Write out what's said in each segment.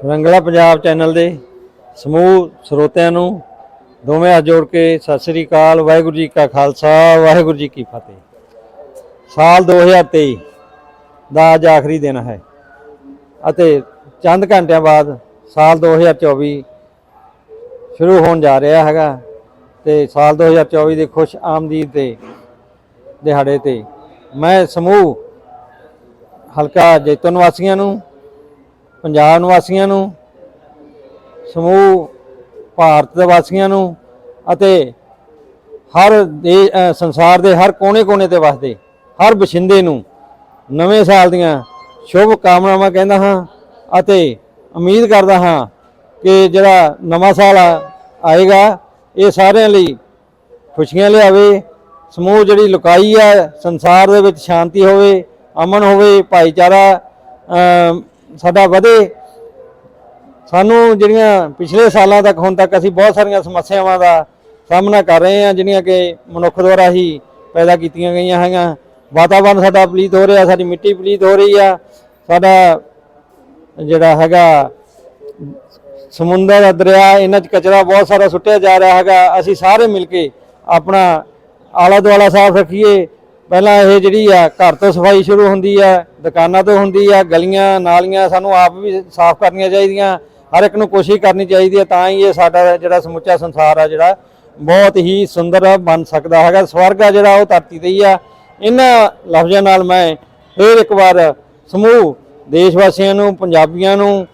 ਰੰਗਲਾ Punjab channel ਦੇ ਸਮੂਹ ਸਰੋਤਿਆਂ ਨੂੰ ਦੋਵੇਂ ਹੱਥ ਜੋੜ ਕੇ ਸਤਿ ਸ੍ਰੀ ਅਕਾਲ, ਵਾਹਿਗੁਰੂ ਜੀ ਕਾ ਖਾਲਸਾ, ਵਾਹਿਗੁਰੂ ਜੀ ਕੀ ਫਤਿਹ। ਸਾਲ 2023 ਦਾ ਅੱਜ ਆਖਰੀ ਦਿਨ ਹੈ ਅਤੇ ਚੰਦ ਘੰਟਿਆਂ ਬਾਅਦ ਸਾਲ 2024 ਸ਼ੁਰੂ ਹੋਣ ਜਾ ਰਿਹਾ ਹੈਗਾ ਤੇ ਸਾਲ 2024 ਦੇ ਖੁਸ਼ ਆਮਦੀਦ ਤੇ ਦਿਹਾੜੇ ਤੇ ਮੈਂ ਸਮੂਹ ਹਲਕਾ ਜੈਤੋ ਨਿਵਾਸੀਆਂ ਨੂੰ ਪੰਜਾਬ ਨਿਵਾਸੀਆਂ ਨੂੰ, ਸਮੂਹ ਭਾਰਤ ਦੇ ਵਾਸੀਆਂ ਨੂੰ ਅਤੇ ਹਰ ਦੇ ਸੰਸਾਰ ਦੇ ਹਰ ਕੋਨੇ-ਕੋਨੇ ਤੇ ਵਸਦੇ, ਹਰ ਬਸ਼ਿੰਦੇ ਨੂੰ ਨਵੇਂ ਸਾਲ ਦੀਆਂ ਸ਼ੁਭ ਕਾਮਨਾਵਾਂ ਕਹਿੰਦਾ ਹਾਂ ਅਤੇ ਉਮੀਦ ਕਰਦਾ ਹਾਂ ਕਿ ਜਿਹੜਾ ਨਵਾਂ ਸਾਲ ਆਏਗਾ, ਇਹ ਸਾਰਿਆਂ ਲਈ ਖੁਸ਼ੀਆਂ ਲਿਆਵੇ, ਸਮੂਹ ਜਿਹੜੀ ਲੁਕਾਈ ਹੈ ਸੰਸਾਰ ਦੇ ਵਿੱਚ ਸ਼ਾਂਤੀ ਹੋਵੇ, ਅਮਨ ਹੋਵੇ, ਭਾਈਚਾਰਾ ਸਾਡਾ ਵਧੇ। ਸਾਨੂੰ ਜਿਹੜੀਆਂ ਪਿਛਲੇ ਸਾਲਾਂ ਤੱਕ, ਹੁਣ ਤੱਕ ਅਸੀਂ ਬਹੁਤ ਸਾਰੀਆਂ ਸਮੱਸਿਆਵਾਂ ਦਾ ਸਾਹਮਣਾ ਕਰ ਰਹੇ ਹਾਂ, ਜਿਹੜੀਆਂ ਕਿ ਮਨੁੱਖ ਦੁਆਰਾ ਹੀ ਪੈਦਾ ਕੀਤੀਆਂ ਗਈਆਂ ਹੈਗੀਆਂ। ਵਾਤਾਵਰਣ ਸਾਡਾ ਪਲੀਤ ਹੋ ਰਿਹਾ, ਸਾਡੀ ਮਿੱਟੀ ਪਲੀਤ ਹੋ ਰਹੀ ਆ। ਸਾਡਾ ਜਿਹੜਾ ਹੈਗਾ, ਸਮੁੰਦਰ ਦਾ ਦਰਿਆ ਇਹਨਾਂ 'ਚ ਕਚਰਾ ਬਹੁਤ ਸਾਰਾ ਸੁੱਟਿਆ ਜਾ ਰਿਹਾ ਹੈਗਾ। ਅਸੀਂ ਸਾਰੇ ਮਿਲ ਕੇ ਆਪਣਾ ਆਲਾ ਦੁਆਲਾ ਸਾਫ਼ ਰੱਖੀਏ। ਪਹਿਲਾਂ ਇਹ ਜਿਹੜੀ ਆ, ਘਰ ਤੋਂ ਸਫ਼ਾਈ ਸ਼ੁਰੂ ਹੁੰਦੀ ਆ। ਦੁਕਾਨਾਂ ਤੋਂ ਹੁੰਦੀ ਆ, ਗਲੀਆਂ, ਨਾਲੀਆਂ, ਸਾਨੂੰ ਆਪ ਵੀ ਸਾਫ਼ ਕਰਨੀਆਂ ਚਾਹੀਦੀਆਂ, ਹਰ ਇੱਕ ਨੂੰ ਕੋਸ਼ਿਸ਼ ਕਰਨੀ ਚਾਹੀਦੀ ਹੈ ਤਾਂ ਹੀ ਇਹ ਸਾਡਾ ਜਿਹੜਾ ਸਮੁੱਚਾ ਸੰਸਾਰ ਆ ਜਿਹੜਾ ਬਹੁਤ ਹੀ ਸੁੰਦਰ ਬਣ ਸਕਦਾ ਹੈਗਾ। ਸਵਰਗ ਆ ਜਿਹੜਾ, ਉਹ ਧਰਤੀ ਤੇ ਹੀ ਆ। ਇਹਨਾਂ ਲਫ਼ਜ਼ਾਂ ਨਾਲ ਮੈਂ ਫਿਰ ਇੱਕ ਵਾਰ ਸਮੂਹ ਦੇਸ਼ ਵਾਸੀਆਂ ਨੂੰ, ਪੰਜਾਬੀਆਂ ਨੂੰ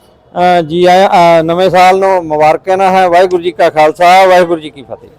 ਜੀ ਆਇਆਂ ਨਵੇਂ ਸਾਲ ਨੂੰ ਮੁਬਾਰਕਾਂ ਹੈ। ਵਾਹਿਗੁਰੂ ਜੀ ਕਾ ਖਾਲਸਾ, ਵਾਹਿਗੁਰੂ ਜੀ ਕੀ ਫਤਿਹ।